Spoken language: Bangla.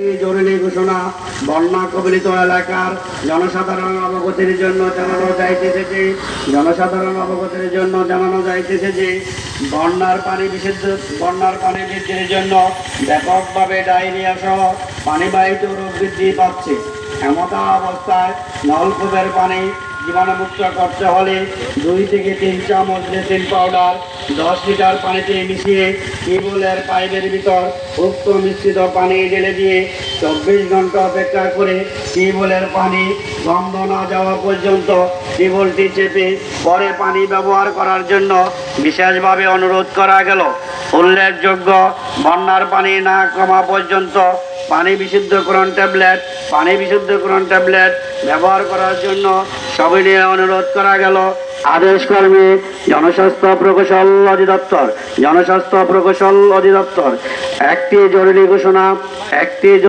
জরুরি ঘোষণা বন্যা কবলিত এলাকার জনসাধারণ অবগতির জন্য জানানো যাইতেছে যে জনসাধারণ অবগতির জন্য জানানো যাইতেছে যে, বন্যার পানি বিশুদ্ধ, বন্যার পানি বৃদ্ধির জন্য ব্যাপকভাবে ডায়রিয়া সহ পানিবাহিত রোগ বৃদ্ধি পাচ্ছে। এমতা অবস্থায় নলকূপের পানি জীবাণুমুক্ত করতে হলে দুই থেকে তিন চামচ ব্লিচিং পাউডার, দশ লিটার পানিতে মিশিয়ে টিউবওয়েলের পাইপের ভিতর উক্ত মিশ্রিত পানি ঢেলে দিয়ে চব্বিশ ঘণ্টা অপেক্ষা করে টিউবওয়েলের পানি বন্ধ না যাওয়া পর্যন্ত টিউবওয়েলটি চেপে পরে পানি ব্যবহার করার জন্য বিশেষভাবে অনুরোধ করা গেল। উল্লেখযোগ্য, বন্যার পানি না কমা পর্যন্ত পানি বিশুদ্ধকরণ ট্যাবলেট, পানি বিশুদ্ধকরণ ট্যাবলেট ব্যবহার করার জন্য সবিনয়ে অনুরোধ করা গেল। আদেশ কর্মে, জনস্বাস্থ্য প্রকৌশল অধিদপ্তর, জনস্বাস্থ্য প্রকৌশল অধিদপ্তর, একটি জরুরি ঘোষণা, একটি